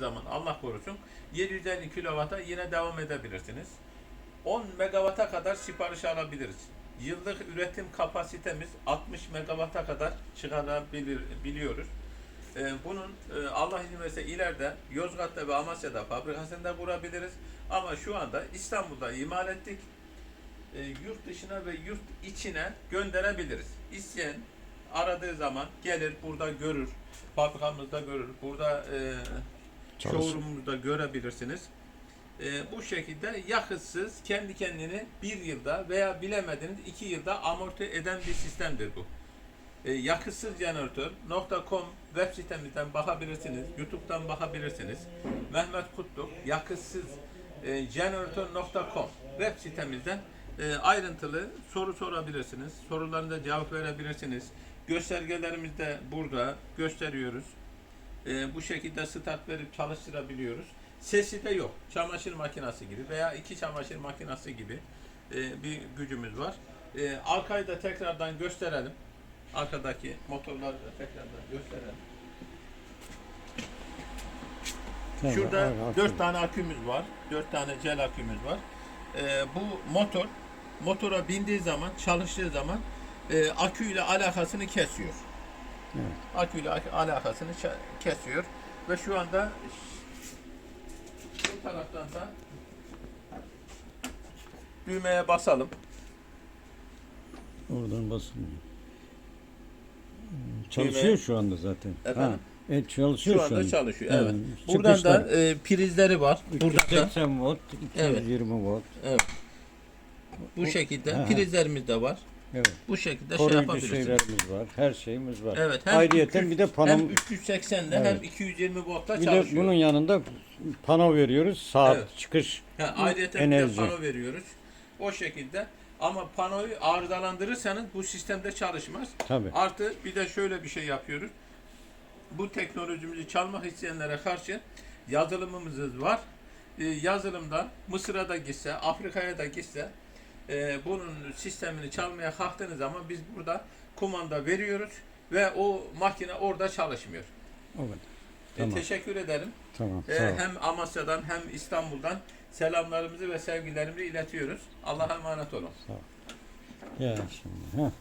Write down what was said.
zaman Allah korusun 750 kilovata yine devam edebilirsiniz. 10 megawata kadar sipariş alabiliriz. Yıllık üretim kapasitemiz 60 megawata kadar çıkarabilir biliyoruz. Ee, bunun e, Allah izin verirse ileride Yozgat'ta ve Amasya'da fabrikasını da kurabiliriz. Ama şu anda İstanbul'da imal ettik. E, yurt dışına ve yurt içine gönderebiliriz. İsteyen aradığı zaman gelir burada görür. Fabrikamızda görür. Burada e, Showroom'umuzda görebilirsiniz. E, bu şekilde yakıtsız kendi kendini bir yılda veya bilemediniz iki yılda amorti eden bir sistemdir bu. E, yakıtsız jeneratör.com web sitemizden bakabilirsiniz. YouTube'dan bakabilirsiniz. Mehmet Kutluk yakıtsız e, jeneratör.com web sitemizden e, ayrıntılı soru sorabilirsiniz. Sorularınıza cevap verebilirsiniz. Göstergelerimiz de burada gösteriyoruz. E, bu şekilde start verip çalıştırabiliyoruz. Sesi de yok. Çamaşır makinesi gibi veya iki çamaşır makinesi gibi e, bir gücümüz var. E, arkayı da tekrardan gösterelim. Arkadaki motorları da tekrardan gösterelim. Şurada. 4 tane akümüz var. 4 tane cel akümüz var. Ee, bu motor motora bindiği zaman, çalıştığı zaman e, aküyle alakasını kesiyor. Evet. Aküyle ak- alakasını kesiyor ve şu anda bu taraftan da düğmeye basalım. Oradan basılmıyor. Çalışıyor şu anda zaten. Efendim? Ha, evet çalışıyor Şu şu, anda anda. çalışıyor. Evet. Evet. Buradan Çıkışlar. da e, prizleri var. Buradan da 380 volt, 220 volt. evet. Bu şekilde Aha. prizlerimiz de var. Evet. Bu şekilde şey Koruyucu yapabilirsiniz. şeylerimiz var. Her şeyimiz var. Evet. Hem Ayrıyeten 300 bir de panom hem 380'de hem Evet. 220 voltta bir de çalışıyor. bunun yanında pano veriyoruz. Saat Evet. çıkış Ha, ayrıyeten bir de enerji. pano veriyoruz. O şekilde. Ama panoyu arızalandırırsanız bu sistemde çalışmaz. tabii. Artı bir de şöyle bir şey yapıyoruz. Bu teknolojimizi çalmak isteyenlere karşı yazılımımız var. Ee, yazılımda Mısır'a da gitse, Afrika'ya da gitse e, bunun sistemini çalmaya kalktığınız zaman biz burada kumanda veriyoruz ve o makine orada çalışmıyor. O kadar. E, Tamam. teşekkür ederim. Tamam. E, Sağ ol. hem Amasya'dan hem İstanbul'dan selamlarımızı ve sevgilerimizi iletiyoruz. Allah'a emanet olun. Ya şimdi. Ha.